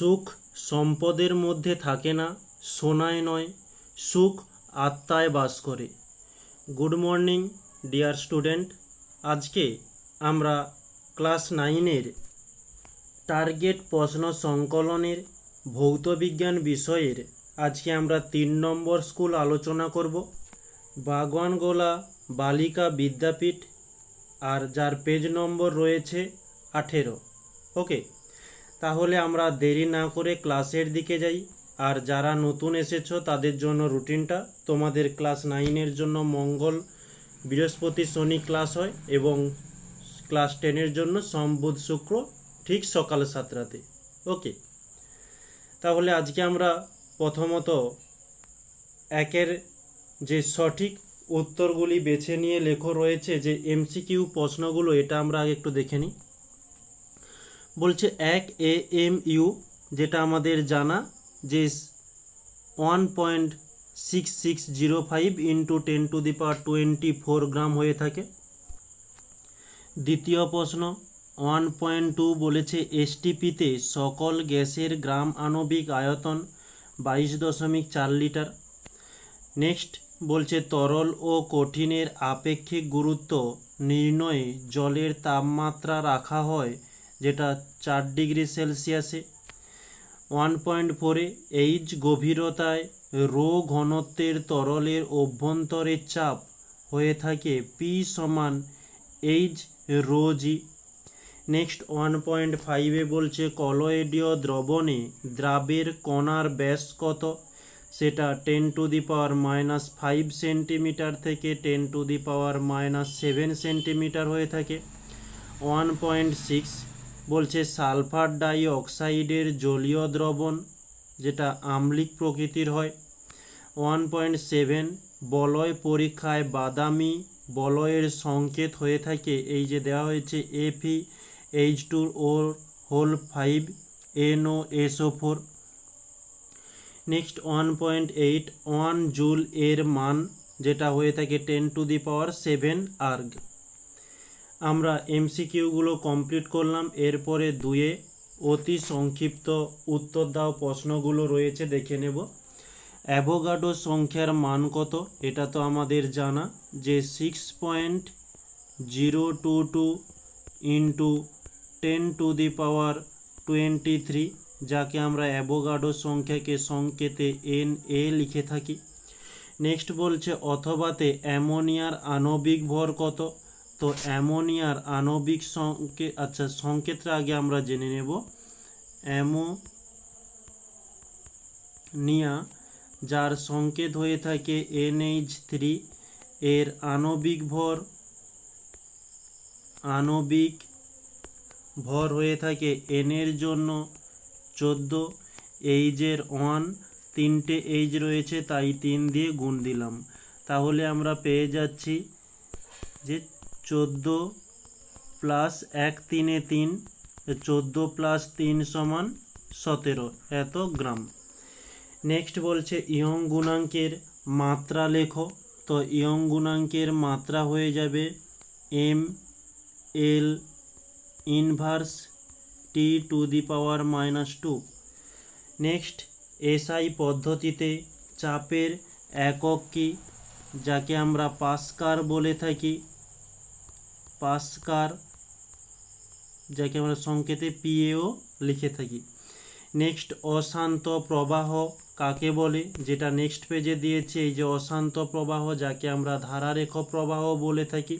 সুখ সম্পদের মধ্যে থাকে না, সোনায় নয়, সুখ আত্মায় বাস করে। Good morning, dear student. আজকে আমরা ক্লাস নাইনের টার্গেট প্রশ্ন সংকলনের ভৌতবিজ্ঞান বিষয়ের আজকে আমরা তিন নম্বর স্কুল আলোচনা করব। বাগওয়ানগোলা বালিকা বিদ্যাপীঠ আর যার পেজ নম্বর রয়েছে আঠেরো। ওকে তাহলে আমরা দেরি না করে ক্লাসের দিকে যাই। আর যারা নতুন এসেছ, তাদের জন্য রুটিনটা, তোমাদের ক্লাস নাইনের জন্য মঙ্গল বৃহস্পতি শনি ক্লাস হয় এবং ক্লাস টেনের জন্য সোম, বুধ, শুক্র ঠিক সকাল সাতটাতে। ওকে। তাহলে আজকে আমরা প্রথমত একের যে সঠিক উত্তরগুলি বেছে নিয়ে লেখো রয়েছে যে এমসিকিউ প্রশ্নগুলো, এটা আমরা আগে একটু দেখে নিই। বলছে এক এ এম ইউ যেটা আমাদের জানা, যে one point six six zero five into ten to the power twenty four gram হয়ে থাকে। দ্বিতীয় প্রশ্ন ওয়ান পয়েন্ট টু বলেছে এসটিপিতে সকল গ্যাসের গ্রাম আণবিক আয়তন বাইশ দশমিক চার লিটার। নেক্সট বলছে তরল ও কঠিনের আপেক্ষিক গুরুত্ব নির্ণয়ে জলের তাপমাত্রা রাখা হয় যেটা চার ডিগ্রি সেলসিয়াসে। ওয়ান পয়েন্ট ফোরে এইচ গভীরতায় রো ঘনত্বের তরলের অভ্যন্তরের চাপ হয়ে থাকে পি সমান H rho G next one point ফাইভে বলছে কলয়েডীয় দ্রবণে দ্রাবের কণার ব্যাস কত? সেটা ten to the power minus five centimetre থেকে ten to the power minus seven centimetre হয়ে থাকে। ওয়ান পয়েন্ট সিক্স বলছে সালফার ডাই অক্সাইডের জলীয় দ্রবণ, যেটা আম্লিক প্রকৃতির হয়। ওয়ান পয়েন্ট সেভেন বলয় পরীক্ষায় বাদামি বলয়ের সংকেত হয়ে থাকে। এই যে দেওয়া হয়েছে এফি এইচ টু ওর হোল five N O S O four next one point eight, one joule এর মান, যেটা হয়ে থাকে ten to the power seven erg. আমরা এমসিকিউগুলো কমপ্লিট করলাম, এরপরে দুয়ে অতি সংক্ষিপ্ত উত্তর দাও প্রশ্নগুলো রয়েছে, দেখে নেব। অ্যাভোগাডো সংখ্যার মান কত? এটা তো আমাদের জানা যে six point zero two two into ten to the power twenty three যাকে আমরা অ্যাভোগাডো সংখ্যাকে সংকেতে এন এ লিখে থাকি। নেক্সট বলছে, অথবাতে অ্যামোনিয়ার আণবিক ভর কত? তো অ্যামোনিয়ার আণবিক সংকেত আচ্ছা সংকেতটা আগে আমরা জেনে নেব। অ্যামোনিয়া যার সংকেত হয়ে থাকে এনএইচ থ্রি এর আণবিক ভর আণবিক ভর হয়ে থাকে এনের জন্য চোদ্দ এইজের ওয়ান তিনটে এইজ রয়েছে, তাই তিন দিয়ে গুণ দিলাম। তাহলে আমরা পেয়ে যাচ্ছি যে চোদ্দ প্লাস এক তিনে তিন, চোদ্দ প্লাস তিন সমান সতেরো। এত গ্রাম। নেক্সট বলছে, ইয়ং গুণাঙ্কের মাত্রা লেখো। তো ইয়ং গুণাঙ্কের মাত্রা হয়ে যাবে M L inverse T to the power minus two. Next, SI পদ্ধতিতে চাপের একক কি, যাকে আমরা পাস্কার বলে থাকি? পাস্কার যাকে আমরা সংকেতে পিএও লিখে থাকি। নেক্সট, অশান্ত প্রবাহ কাকে বলে? যেটা নেক্সট পেজে দিয়েছে, এই যে অশান্ত প্রবাহ, যাকে আমরা ধারারেখ প্রবাহ বলে থাকি।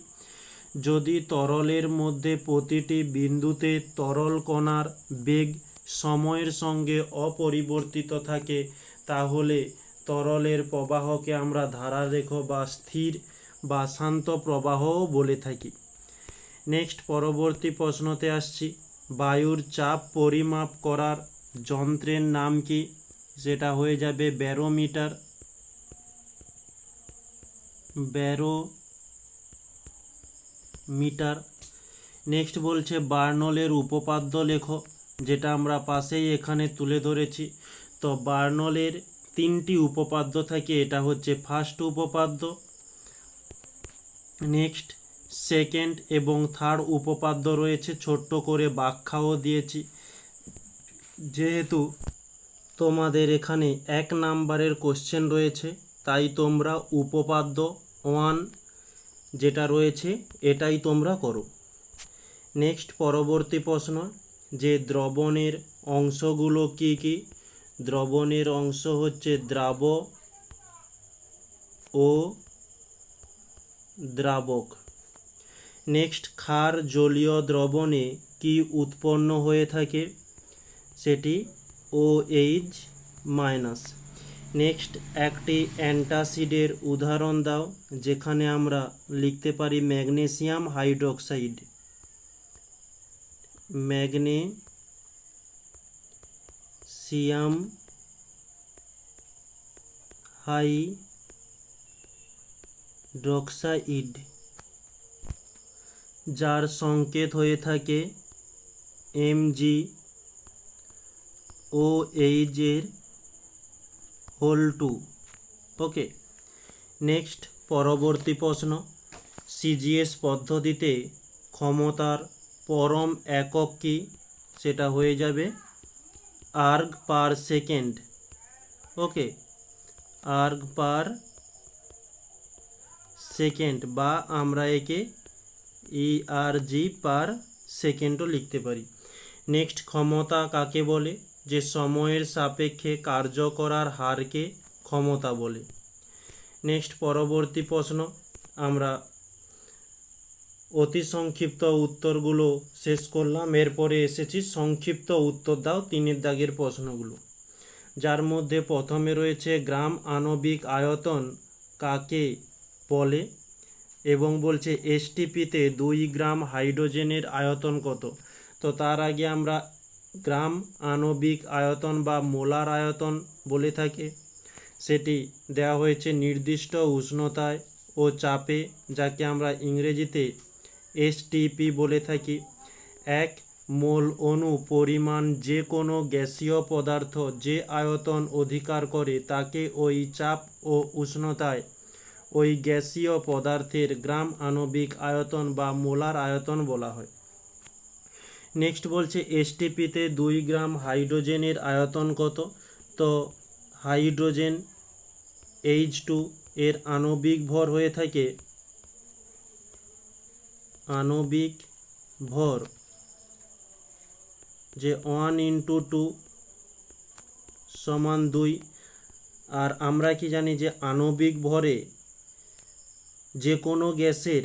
যদি তরলের মধ্যে প্রতিটি বিন্দুতে তরল কণার বেগ সময়ের সঙ্গে অপরিবর্তিত থাকে, তাহলে তরলের প্রবাহকে আমরা ধারারেখ বা স্থির বা শান্ত প্রবাহও বলে থাকি। নেক্সট পরবর্তী প্রশ্নতে আসছি। বায়ুর চাপ পরিমাপ করার যন্ত্রের নাম কি? সেটা হয়ে যাবে ব্যারোমিটার। ব্যারো মিটার নেক্সট বলছে, বার্নলের উপপাদ্য লেখো, যেটা আমরা পাশেই এখানে তুলে ধরেছি। তো বার্নলের তিনটি উপপাদ্য থাকে, এটা হচ্ছে ফার্স্ট উপপাদ্য। নেক্সট সেকেন্ড এবং থার্ড উপপাদ্য রয়েছে, ছোট্ট করে ব্যাখ্যাও দিয়েছি। যেহেতু তোমাদের এখানে এক নাম্বারের কোশ্চেন রয়েছে, তাই তোমরা উপপাদ্য ওয়ান যেটা রয়েছে, এটাই তোমরা করো। নেক্সট পরবর্তী প্রশ্ন, যে দ্রবণের অংশগুলো কি কি? দ্রবণের অংশ হচ্ছে দ্রাব ও দ্রাবক। নেক্সট ক্ষার জলীয় দ্রবণে কি উৎপন্ন হয়ে থাকে? সেটি ও এইচ মাইনাস নেক্সট একটি অ্যান্টাসিডের উদাহরণ দাও, যেখানে আমরা লিখতে পারি ম্যাগনেসিয়াম হাইড্রোক্সাইড। Magnesium hydroxide. যার সংকেত হয়ে থাকে এমজি ও এইচের হোল টু। ওকে, নেক্সট পরবর্তী প্রশ্ন। সিজিএস পদ্ধতিতে ক্ষমতার পরম একক কি? সেটা হয়ে যাবে erg per second. Okay, erg per second বা আমরা একে ইআরজি পার সেকেন্ডও লিখতে পারি। নেক্সট ক্ষমতা কাকে বলে? যে সময়ের সাপেক্ষে কার্য করার হারকে ক্ষমতা বলে। নেক্সট পরবর্তী প্রশ্ন। আমরা অতি সংক্ষিপ্ত উত্তরগুলো শেষ করলাম। এরপরে এসেছি সংক্ষিপ্ত উত্তর দাও তিনের দাগের প্রশ্নগুলো। যার মধ্যে প্রথমে রয়েছে গ্রাম আণবিক আয়তন কাকে বলে? এবং বলছে এসটিপিতে দুই গ্রাম হাইড্রোজেনের আয়তন কত? তো তার আগে আমরা গ্রাম আণবিক আয়তন বা মোলার আয়তন বলে থাকে। সেটি দেওয়া হয়েছে নির্দিষ্ট উষ্ণতায় ও চাপে, যাকে আমরা ইংরেজিতে এসটিপি বলে থাকি। এক মোল অণু পরিমাণ যে কোনো গ্যাসীয় পদার্থ যে আয়তন অধিকার করে, তাকে ওই চাপ ও উষ্ণতায় ওই গ্যাসীয় পদার্থের গ্রাম আণবিক আয়তন বা মোলার আয়তন বলা হয়। নেক্সট বলছে, এসটিপিতে দুই গ্রাম হাইড্রোজেনের আয়তন কত? তো হাইড্রোজেন এইচ টু এর আণবিক ভর হয়ে থাকে আণবিক ভর যে ওয়ান ইন্টু টু সমান দুই। আর আমরা কি জানি যে আণবিক ভরে যে কোনো গ্যাসের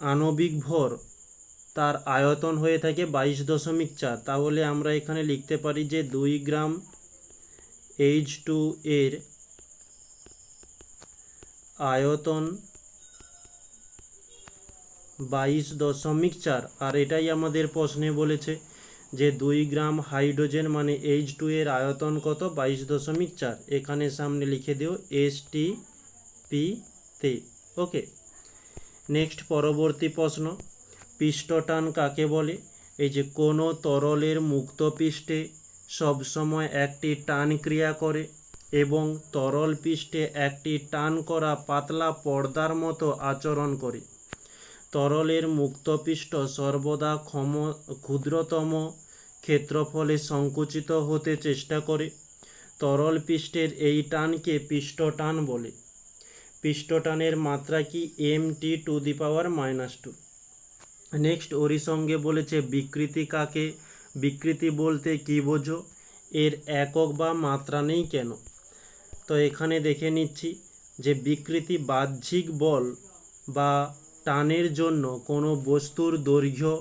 আণবিক ভর তার আয়তন হয়ে থাকে বাইশ দশমিক চার। তাহলে আমরা এখানে লিখতে পারি যে দুই গ্রাম এইচ টু এর আয়তন বাইশ দশমিক চার। আর এটাই আমাদের প্রশ্নে বলেছে যে দুই গ্রাম হাইড্রোজেন মানে এইচ টু এর আয়তন কত? বাইশ দশমিক চার। এখানে সামনে লিখে দিও এস টি পি তে। ওকে নেক্সট পরবর্তী প্রশ্ন। পৃষ্ঠটান কাকে বলে? এই যে কোনো তরলের মুক্ত পৃষ্ঠে সবসময় একটি টান ক্রিয়া করে এবং তরল পৃষ্ঠে একটি টান করা পাতলা পর্দার মতো আচরণ করে। তরলের মুক্তপৃষ্ঠ সর্বদা ক্ষম, ক্ষুদ্রতম ক্ষেত্রফলে সংকুচিত হতে চেষ্টা করে। তরল পৃষ্ঠের এই টানকে পৃষ্ঠটান বলে। পৃষ্ঠটানের মাত্রা কি M T to the power minus two? Next ওরই সঙ্গে বলেছে, বিকৃতি কাকে? বিকৃতি বলতে কি বোঝো? এর একক বা মাত্রা নেই কেন? তো এখানে দেখে নিচ্ছি যে বিকৃতি বাহ্যিক বল বা টানের জন্য কোনো বস্তুর দৈর্ঘ্য,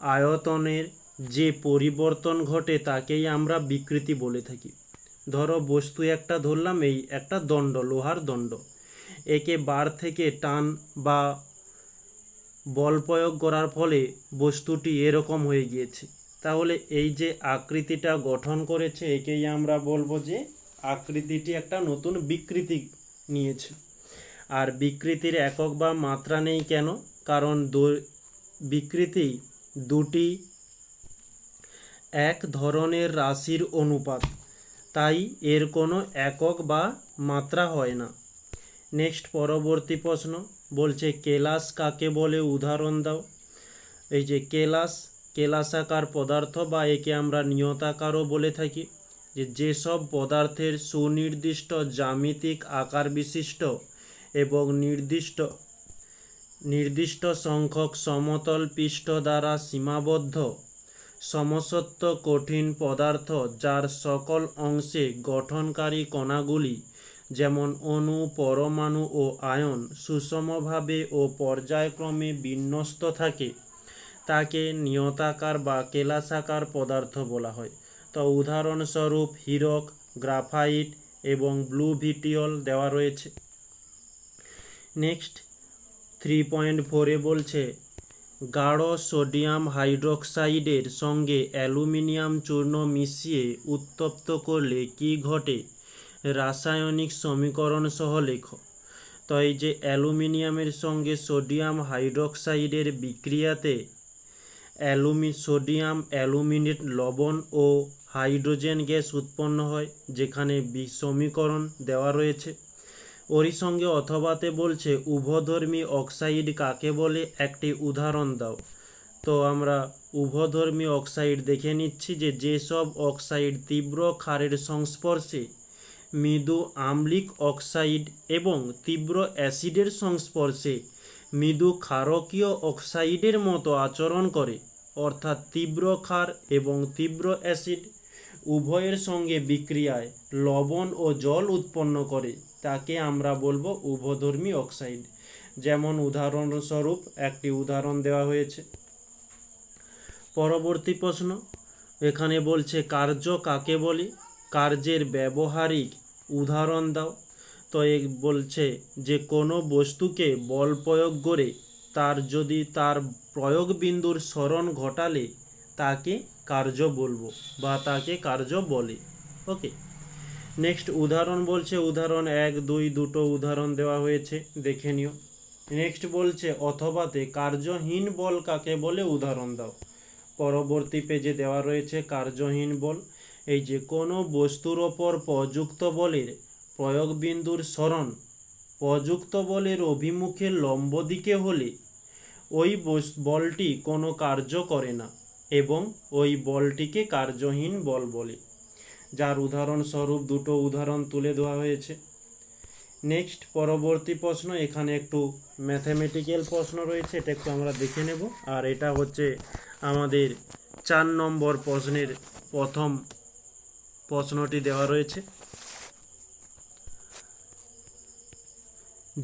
আয়তনের যে পরিবর্তন ঘটে তাকেই আমরা বিকৃতি বলে থাকি। ধরো বস্তু একটা ধরলাম, এই একটা দণ্ড, লোহার দণ্ড। একে বার থেকে টান বা বল প্রয়োগ করার ফলে বস্তুটি এরকম হয়ে গিয়েছে। তাহলে এই যে আকৃতিটা গঠন করেছে, একেই আমরা বলব যে আকৃতিটি একটা নতুন বিকৃতি নিয়েছে। আর বিকৃতির একক বা মাত্রা নেই কেন? কারণ বিকৃতি দুটি এক ধরনের রাশির অনুপাত। তাই এর কোনো একক বা মাত্রা হয় না। নেক্সট পরবর্তী প্রশ্ন, বলছে কেলাস কাকে বলে? উদাহরণ দাও। এই যে কেলাস কেলাসাকার পদার্থ বা একে আমরা নিয়তাকারও বলে থাকি। যে যেসব পদার্থের সুনির্দিষ্ট জ্যামিতিক আকার বিশিষ্ট এবং নির্দিষ্ট নির্দিষ্ট সংখ্যক সমতল পৃষ্ঠ দ্বারা সীমাবদ্ধ সমসত্ব কঠিন পদার্থ যার সকল অংশে গঠনকারী কণাগুলি, যেমন অণু, পরমাণু ও আয়ন, সুষমভাবে ও পর্যায়ক্রমে বিন্যস্ত থাকে। তাকে নিয়তাকার বা কেলাসাকার পদার্থ বলা হয়। তো উদাহরণস্বরূপ হিরক, গ্রাফাইট এবং ব্লু ভিটিওল দেওয়া রয়েছে। নেক্সট, থ্রি পয়েন্ট ফোরে বলছে গাঢ় সোডিয়াম হাইড্রোক্সাইডের সঙ্গে অ্যালুমিনিয়াম চূর্ণ মিশিয়ে উত্তপ্ত করলে কি ঘটে? রাসায়নিক সমীকরণ সহ লেখ। তো এই যে অ্যালুমিনিয়ামের সঙ্গে সোডিয়াম হাইড্রোক্সাইডের বিক্রিয়াতে অ্যালুমি, সোডিয়াম, অ্যালুমিনেট লবণ ও হাইড্রোজেন গ্যাস উৎপন্ন হয়, যেখানে বি- সমীকরণ দেওয়া রয়েছে। ওরই সঙ্গে অথবাতে বলছে, উভধর্মী অক্সাইড কাকে বলে? একটি উদাহরণ দাও। তো আমরা উভধর্মী অক্সাইড দেখে নিচ্ছি যে যেসব অক্সাইড তীব্র ক্ষারের সংস্পর্শে মৃদু আম্লিক অক্সাইড এবং তীব্র অ্যাসিডের সংস্পর্শে মৃদু ক্ষারকীয় অক্সাইডের মতো আচরণ করে, অর্থাৎ তীব্র ক্ষার এবং তীব্র অ্যাসিড উভয়ের সঙ্গে বিক্রিয়ায় লবণ ও জল উৎপন্ন করে। তাকে আমরা বলব উভধর্মী অক্সাইড। যেমন উদাহরণস্বরূপ, একটি উদাহরণ দেওয়া হয়েছে। পরবর্তী প্রশ্ন, এখানে বলছে, কার্য কাকে বলে? কার্যের ব্যবহারিক উদাহরণ দাও। তো এ বলছে যে, কোনো বস্তুকে বল প্রয়োগ করে তার যদি তার প্রয়োগ বিন্দুর স্মরণ ঘটালে তাকে কার্য বলব বা তাকে কার্য বলে। ওকে। নেক্সট উদাহরণ বলছে, উদাহরণ এক, দুই, দুটো উদাহরণ দেওয়া হয়েছে, দেখে নিও। নেক্সট বলছে, অথবাতে কার্যহীন বল কাকে বলে? উদাহরণ দাও। পরবর্তী পেজে দেওয়া রয়েছে কার্যহীন বল। এই যে কোনো বস্তুর ওপর প্রযুক্ত বলের প্রয়োগ বিন্দুর স্মরণ প্রযুক্ত বলের অভিমুখে লম্ব দিকে হলে ওই বলটি কোনো কার্য করে না এবং ওই বলটিকে কার্যহীন বল বলে। যার উদাহরণস্বরূপ দুটো উদাহরণ তুলে দেওয়া হয়েছে। নেক্সট পরবর্তী প্রশ্ন, এখানে একটু ম্যাথামেটিক্যাল প্রশ্ন রয়েছে, এটা একটু আমরা দেখে নেব। আর এটা হচ্ছে আমাদের চার নম্বর প্রশ্নের প্রথম প্রশ্নটি দেওয়া রয়েছে।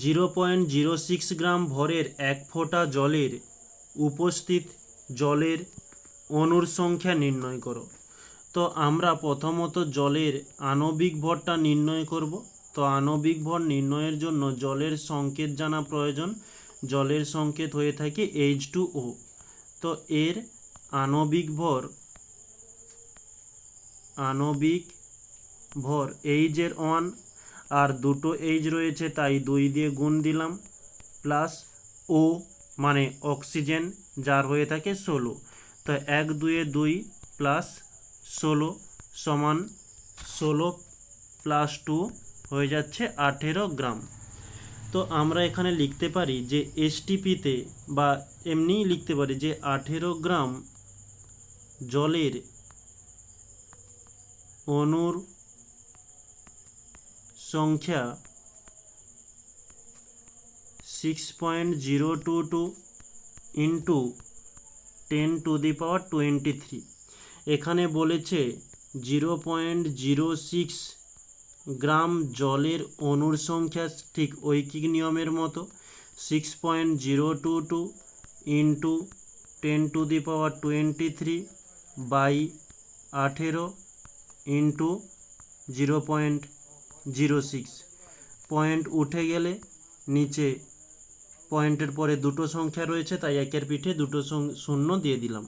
Zero point zero six gram ভরের এক ফোঁটা জলের উপস্থিত জলের অণুর সংখ্যা নির্ণয় করো। তো আমরা প্রথমত জলের আণবিক ভরটা নির্ণয় করব। তো আণবিক ভর নির্ণয়ের জন্য জলের সংকেত জানা প্রয়োজন। জলের সংকেত হয়ে থাকে এইচ টু ও তো এর আণবিক ভর আণবিক ভর এইচের ওয়ান, আর দুটো এইচ রয়েছে, তাই দুই দিয়ে গুণ দিলাম। প্লাস ও মানে অক্সিজেন, যার হয়ে থাকে ষোলো। তো এক দুয়ে দুই প্লাস ষোলো সমান ষোলো প্লাস টু হয়ে যাচ্ছে আঠেরো গ্রাম। তো আমরা এখানে লিখতে পারি যে এসটিপিতে বা এমনিই লিখতে পারি যে আঠেরো গ্রাম জলের অণুর সংখ্যা six point zero two two into ten to the power twenty three এখানে বলেছে zero point zero six gram জলের অণুর সংখ্যা, ঠিক ঐকিক নিয়মের মতো six point zero two two into ten to the power twenty three by আঠেরো into zero point zero six point উঠে গেলে নিচে পয়েন্টের পরে দুটো সংখ্যা রয়েছে, তাই একের পিঠে দুটো শূন্য দিয়ে দিলাম।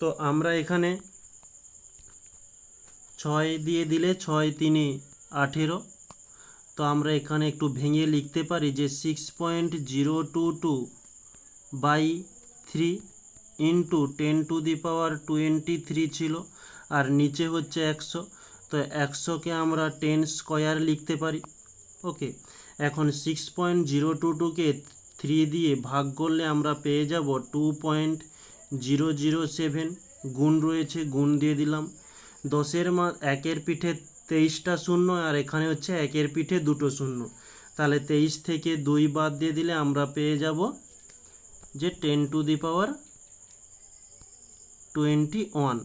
তো আমরা এখানে ছয় দিয়ে দিলে ছয় তিনে আঠেরো। তো আমরা এখানে একটু ভেঙে লিখতে পারি যে six point zero two two by three into ten to the power twenty three ছিল আর নিচে হচ্ছে একশো। তো একশোকে আমরা টেন স্কোয়ার লিখতে পারি। ওকে এখন সিক্স পয়েন্ট জিরো টু টুকে থ্রি দিয়ে ভাগ করলে আমরা পেয়ে যাব two point zero zero seven, গুণ রয়েছে, গুণ দিয়ে দিলাম। দশের মা, একের পিঠে তেইশটা শূন্য আর এখানে হচ্ছে একের পিঠে দুটো শূন্য। তাহলে তেইশ থেকে দুই বাদ দিয়ে দিলে আমরা পেয়ে যাব যে ten to the power twenty one.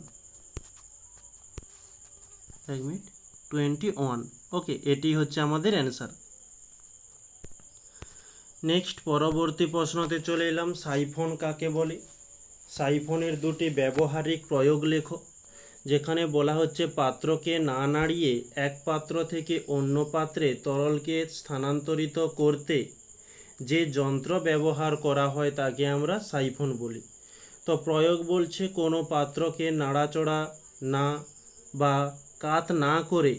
এক মিনিট, টোয়েন্টি ওয়ান। ওকে, এটি হচ্ছে আমাদের অ্যান্সার। নেক্সট, পরবর্তী প্রশ্নতে চলে এলাম, সাইফোন কাকে বলে? সাইফোনের দুটি ব্যবহারিক প্রয়োগ লেখো, যেখানে বলা হচ্ছে পাত্রকে না নাড়িয়ে এক পাত্র থেকে অন্য পাত্রে তরলকে স্থানান্তরিত করতে যে যন্ত্র ব্যবহার করা হয় তাকে আমরা সাইফোন বলি। তো প্রয়োগ বলছে কোনো পাত্রকে নাড়াচড়া না বা কাত না করে,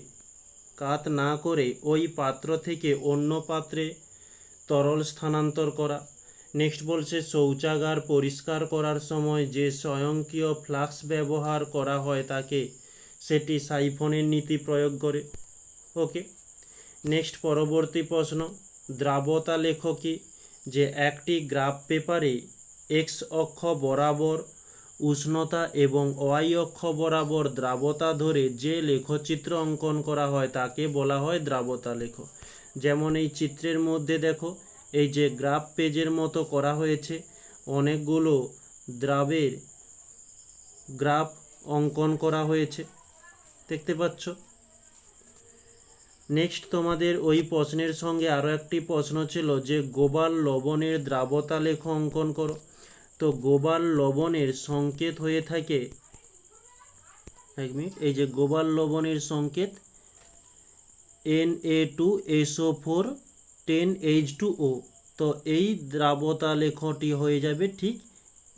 কাত না করে ওই পাত্র থেকে অন্য পাত্রে তরল স্থানান্তর করা। নেক্সট বলছে, শৌচাগার পরিষ্কার করার সময় যে স্বয়ংক্রিয় ফ্লাক্স ব্যবহার করা হয় তাকে সেটি সাইফনের নীতি প্রয়োগ করে। ওকে। নেক্সট পরবর্তী প্রশ্ন, দ্রাবতা লেখ কি? যে, একটি গ্রাফ পেপারে এক্স অক্ষ বরাবর উষ্ণতা এবং ওয়াই অক্ষ বরাবর দ্রাবতা ধরে যে লেখচিত্র অঙ্কন করা হয় তাকে বলা হয় দ্রাবতা লেখ যেমন এই চিত্রের মধ্যে দেখো এই যে গ্রাফ পেজের মতো করা হয়েছে, অনেকগুলো দ্রাবের গ্রাফ অঙ্কন করা হয়েছে। দেখতে পাচ্ছ? নেক্সট তোমাদের ওই প্রশ্নের সঙ্গে আরও একটি প্রশ্ন ছিল যে গোবাল লবণের দ্রাবতা লেখ অঙ্কন করো। তো গোবাল লবণের সংকেত হয়ে থাকে, এক মিনিট, এই যে গোবাল লবণের সংকেত N A two S O four ten H two O তো এই দ্রাবতা লেখটি হয়ে যাবে ঠিক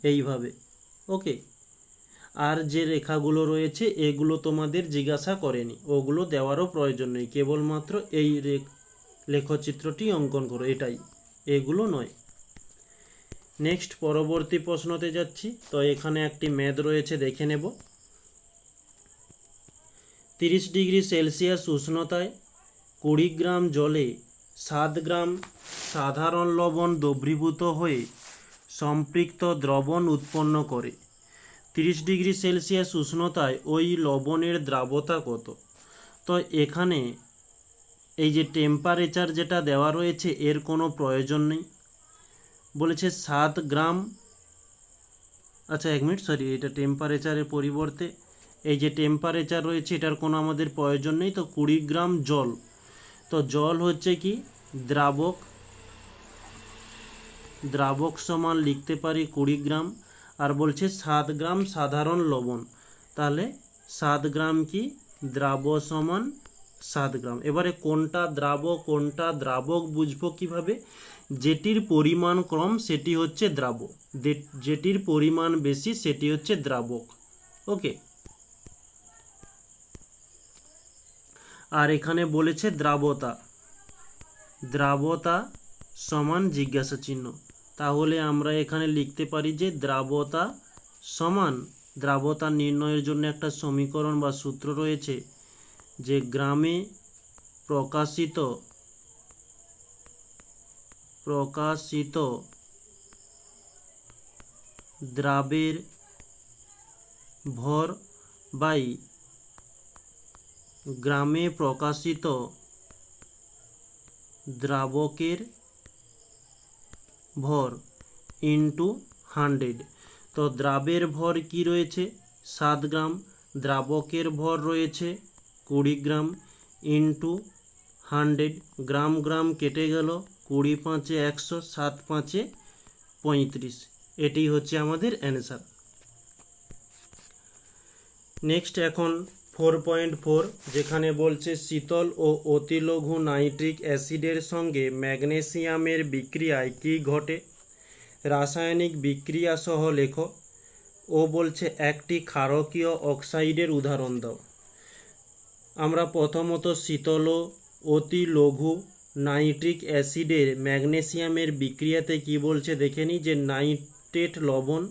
এইভাবে। ওকে? আর যে রেখাগুলো রয়েছে, এগুলো তোমাদের জিজ্ঞাসা করেনি। ওগুলো দেওয়ারও প্রয়োজন নেই। কেবলমাত্র এই লেখচিত্রটি অঙ্কন করো, এটাই। এগুলো নয়। নেক্সট পরবর্তী প্রশ্নতে যাচ্ছি। তো এখানে একটি মেদ রয়েছে, দেখে নেব। তিরিশ ডিগ্রি সেলসিয়াস উষ্ণতায় কুড়ি গ্রাম জলে সাত গ্রাম সাধারণ লবণ দ্রবীভূত হয়ে সম্পৃক্ত দ্রবণ উৎপন্ন করে। তিরিশ ডিগ্রি সেলসিয়াস উষ্ণতায় ওই লবণের দ্রাবতা কত? তো এখানে এই যে টেম্পারেচার যেটা দেওয়া রয়েছে, এর কোনো প্রয়োজন নেই। বলেছে সাত গ্রাম আচ্ছা এক মিনিট সরি এটা টেম্পারেচারের পরিবর্তে এই যে টেম্পারেচার রয়েছে, এটার কোনো আমাদের প্রয়োজন নেই। তো কুড়ি গ্রাম জল, তো জল হচ্ছে কি? দ্রাবক দ্রাবক সমান লিখতে পারি কুড়ি গ্রাম, আর বলছে সাত গ্রাম সাধারণ লবণ। তাহলে সাত গ্রাম কি? দ্রাব সমান সাত গ্রাম। এবারে কোনটা দ্রাব কোনটা দ্রাবক বুঝব কীভাবে? যেটির পরিমাণ কম, সেটি হচ্ছে দ্রাব যেটির পরিমাণ বেশি, সেটি হচ্ছে দ্রাবক। ওকে? আর এখানে বলেছে দ্রাবতা। দ্রাবতা সমান জিজ্ঞাসা চিহ্ন। তাহলে আমরা এখানে লিখতে পারি যে দ্রাবতা সমান দ্রাবতা নির্ণয়ের জন্য একটা সমীকরণ বা সূত্র রয়েছে যে গ্রামে প্রকাশিত প্রকাশিত দ্রাবের ভর বাই গ্রামে প্রকাশিত দ্রাবকের ভর ইন্টু হান্ড্রেড তো দ্রাবের ভর কি রয়েছে? সাত গ্রাম। দ্রাবকের ভর রয়েছে কুড়ি গ্রাম ইন্টু হান্ড্রেড গ্রাম গ্রাম কেটে গেল কুড়ি পাঁচে একশো, সাত পাঁচে পঁয়ত্রিশ। এটি হচ্ছে আমাদের অ্যান্সার নেক্সট এখন ফোর পয়েন্ট ফোর, যেখানে বলছে শীতল ও অতিলঘু নাইট্রিক অ্যাসিডের সঙ্গে ম্যাগনেসিয়ামের বিক্রিয়ায় কী ঘটে? রাসায়নিক বিক্রিয়া সহ লেখো। ও বলছে একটি ক্ষারকীয় অক্সাইডের উদাহরণ দাও। আমরা প্রথমত শীতল অতি লঘু নাইট্রিক অ্যাসিডের ম্যাগনেসিয়ামের বিক্রিয়াতে কি বলছে দেখে নিই যে নাইট্রেট লবণ,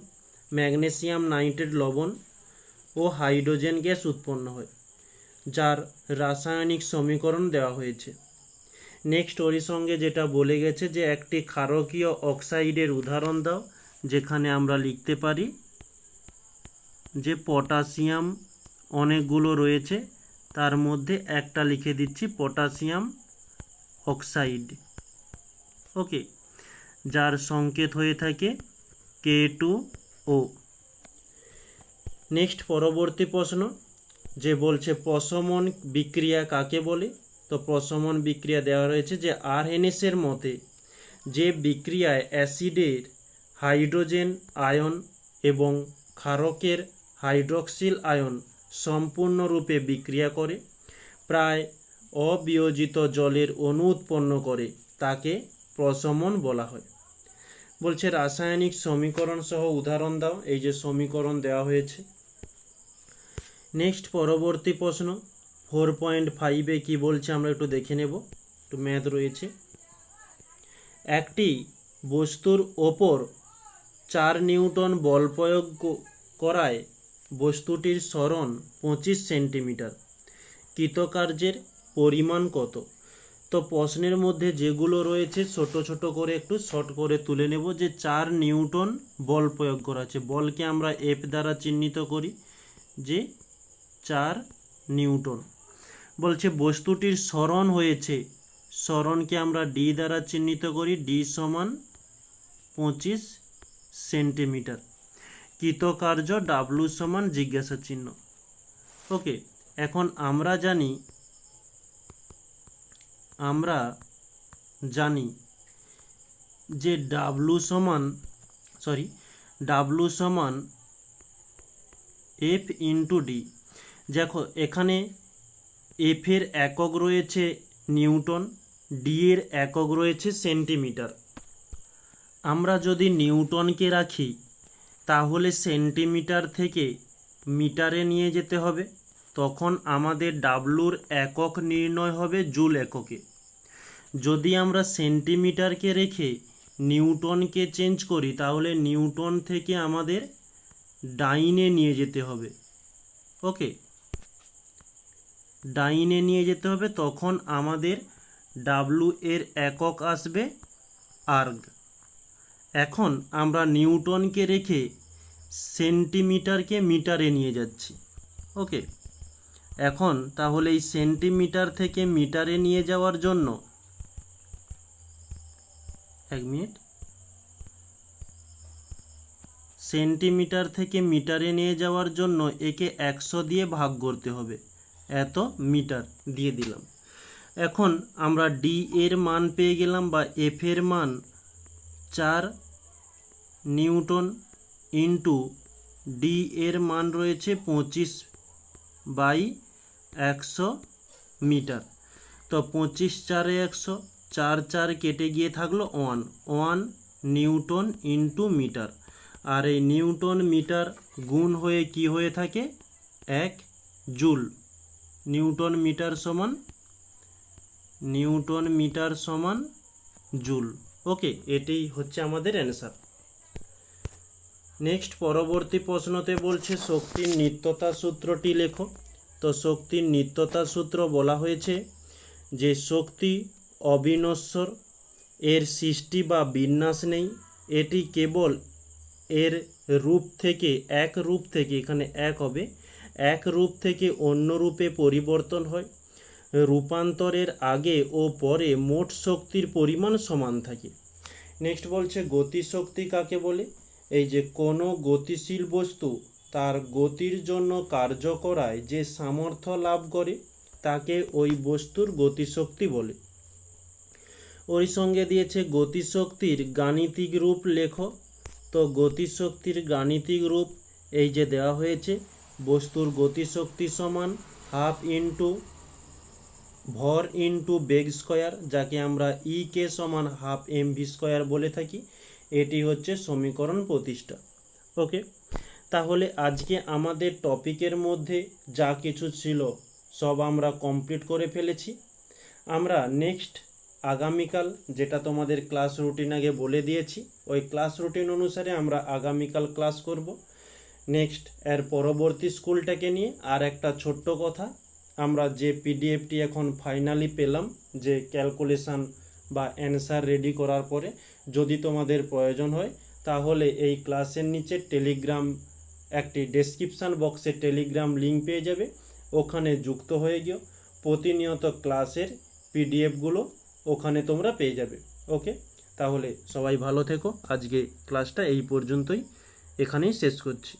ম্যাগনেসিয়াম নাইট্রেট লবণ ও হাইড্রোজেন গ্যাস উৎপন্ন হয়, যার রাসায়নিক সমীকরণ দেওয়া হয়েছে। নেক্সট ওরই সঙ্গে যেটা বলে গেছে যে, একটি ক্ষারকীয় অক্সাইডের উদাহরণ দাও, যেখানে আমরা লিখতে পারি যে, পটাশিয়াম অনেকগুলো রয়েছে, তার মধ্যে একটা লিখে দিচ্ছি, পটাশিয়াম অক্সাইড। ওকে, যার সংকেত হয়ে থাকে কে টু ও। নেক্সট পরবর্তী প্রশ্ন, যে বলছে প্রশমন বিক্রিয়া কাকে বলে? তো প্রশমন বিক্রিয়া দেওয়া রয়েছে যে আরএনএসের মতে যে বিক্রিয়ায় অ্যাসিডের হাইড্রোজেন আয়ন এবং ক্ষারকের হাইড্রক্সিল আয়ন সম্পূর্ণরূপে বিক্রিয়া করে, প্রায় অবিয়োজিত জলের অণু উৎপন্ন করে, তাকে প্রশমন বলা হয়। বলছে রাসায়নিক সমীকরণ সহ উদাহরণ দাও, এই যে সমীকরণ দেওয়া হয়েছে। নেক্সট পরবর্তী প্রশ্ন ফোর পয়েন্ট ফাইভে কী বলছে আমরা একটু দেখে নেব, একটু ম্যাথ রয়েছে। একটি বস্তুর ওপর চার নিউটন বল প্রয়োগ করায় বস্তুটির সরণ পঁচিশ সেন্টিমিটার। কৃতকার্যের পরিমাণ কত? তো প্রশ্নের মধ্যে যেগুলো রয়েছে ছোট ছোট করে একটু শর্ট করে তুলে নেব যে চার নিউটন বল প্রয়োগ করা আছে। বলকে আমরা এফ দ্বারা চিহ্নিত করি যে চার নিউটন। বলছে, বস্তুটির সরণ হয়েছে। সরণকে আমরা ডি দ্বারা চিহ্নিত করি ডি সমান পঁচিশ সেন্টিমিটার। কৃতকার্য ডাব্লু সমান জিজ্ঞাসা চিহ্ন। ওকে, এখন আমরা জানি আমরা জানি যে ডাব্লু সমান সরি ডাব্লু সমান এফ ইন্টু ডি দেখো, এখানে এফের একক রয়েছে নিউটন ডি এর একক রয়েছে সেন্টিমিটার। আমরা যদি নিউটনকে রাখি, তাহলে সেন্টিমিটার থেকে মিটারে নিয়ে যেতে হবে। তখন আমাদের ডাব্লুর একক নির্ণয় হবে জুল এককে। যদি আমরা সেন্টিমিটারকে রেখে নিউটনকে চেঞ্জ করি, তাহলে নিউটন থেকে আমাদের ডাইনে নিয়ে যেতে হবে। ওকে? ডাইনে নিয়ে যেতে হবে, তখন আমাদের ডাব্লু এর একক আসবে আর্গ এখন আমরা নিউটনকে রেখে সেন্টিমিটারকে মিটারে নিয়ে যাচ্ছি। ওকে এখন তাহলে এই সেন্টিমিটার থেকে মিটারে নিয়ে যাওয়ার জন্য এক মিনিট। সেন্টিমিটার থেকে মিটারে নিয়ে যাওয়ার জন্য একে একশো দিয়ে ভাগ করতে হবে। এত মিটার দিয়ে দিলাম। এখন আমরা ডি এর মান পেয়ে গেলাম বা এফ এর মান চার নিউটন ইন্টু ডি এর মান রয়েছে পঁচিশ বাই একশো মিটার। তো পঁচিশ চারে একশো, চার চার কেটে গিয়ে থাকল one. One newton into metre. আর এই নিউটন মিটার গুণ হয়ে কি হয়ে থাকে? এক জুল। নিউটন মিটার সমান নিউটন মিটার সমান জুল। ওকে, এটাই হচ্ছে আমাদের অ্যান্সার নেক্সট পরবর্তী প্রশ্নতে বলছে, শক্তির নিত্যতা সূত্রটি লেখো। তো শক্তির নিত্যতা সূত্র বলা হয়েছে যে, শক্তি অবিনশ্বর, এর সৃষ্টি বা বিন্যাস নেই, এটি কেবল এর রূপ থেকে, এক রূপ থেকে এখানে এক হবে। এক রূপ থেকে অন্য রূপে পরিবর্তন হয়। রূপান্তরের আগে ও পরে মোট শক্তির পরিমাণ সমান থাকে। নেক্সট বলছে গতিশক্তি কাকে বলে? এই যে কোনো গতিশীল বস্তু তার গতির জন্য কার্য করায় যে সামর্থ্য লাভ করে, তাকে ওই বস্তুর গতিশক্তি বলে। ওই সঙ্গে দিয়েছে গতিশক্তির গাণিতিক রূপ লেখো। তো গতিশক্তির গাণিতিক রূপ এই যে দেওয়া হয়েছে বস্তুর গতিশক্তি সমান হাফ ইন্টু ভর ইন্টু বেগ স্কোয়ার, যাকে আমরা ই কে সমান হাফ এম ভি স্কোয়ার বলে থাকি। এটি হচ্ছে সমীকরণ প্রতিষ্ঠা। ওকে? তাহলে আজকে আমাদের টপিকের মধ্যে যা কিছু ছিল, সব আমরা কমপ্লিট করে ফেলেছি। আমরা নেক্সট আগামীকাল, যেটা তোমাদের ক্লাস রুটিন আগে বলে দিয়েছি, ওই ক্লাস রুটিন অনুসারে আমরা আগামীকাল ক্লাস করব। নেক্সট এর পরবর্তী স্কুলটাকে নিয়ে আর একটা ছোট্ট কথা। আমরা যে পিডিএফটি এখন ফাইনালি পেলাম, যে ক্যালকুলেশান বা অ্যান্সার রেডি করার পরে যদি তোমাদের প্রয়োজন হয়, তাহলে এই ক্লাসের নিচে টেলিগ্রাম একটি ডেসক্রিপশান বক্সে টেলিগ্রাম লিঙ্ক পেয়ে যাবে। ওখানে যুক্ত হয়ে গিয়েও প্রতিনিয়ত ক্লাসের পিডিএফগুলো ওখানে তোমরা পেয়ে যাবে। ওকে? তাহলে সবাই ভালো থেকো। আজকে ক্লাসটা এই পর্যন্তই। এখানেই শেষ করছি।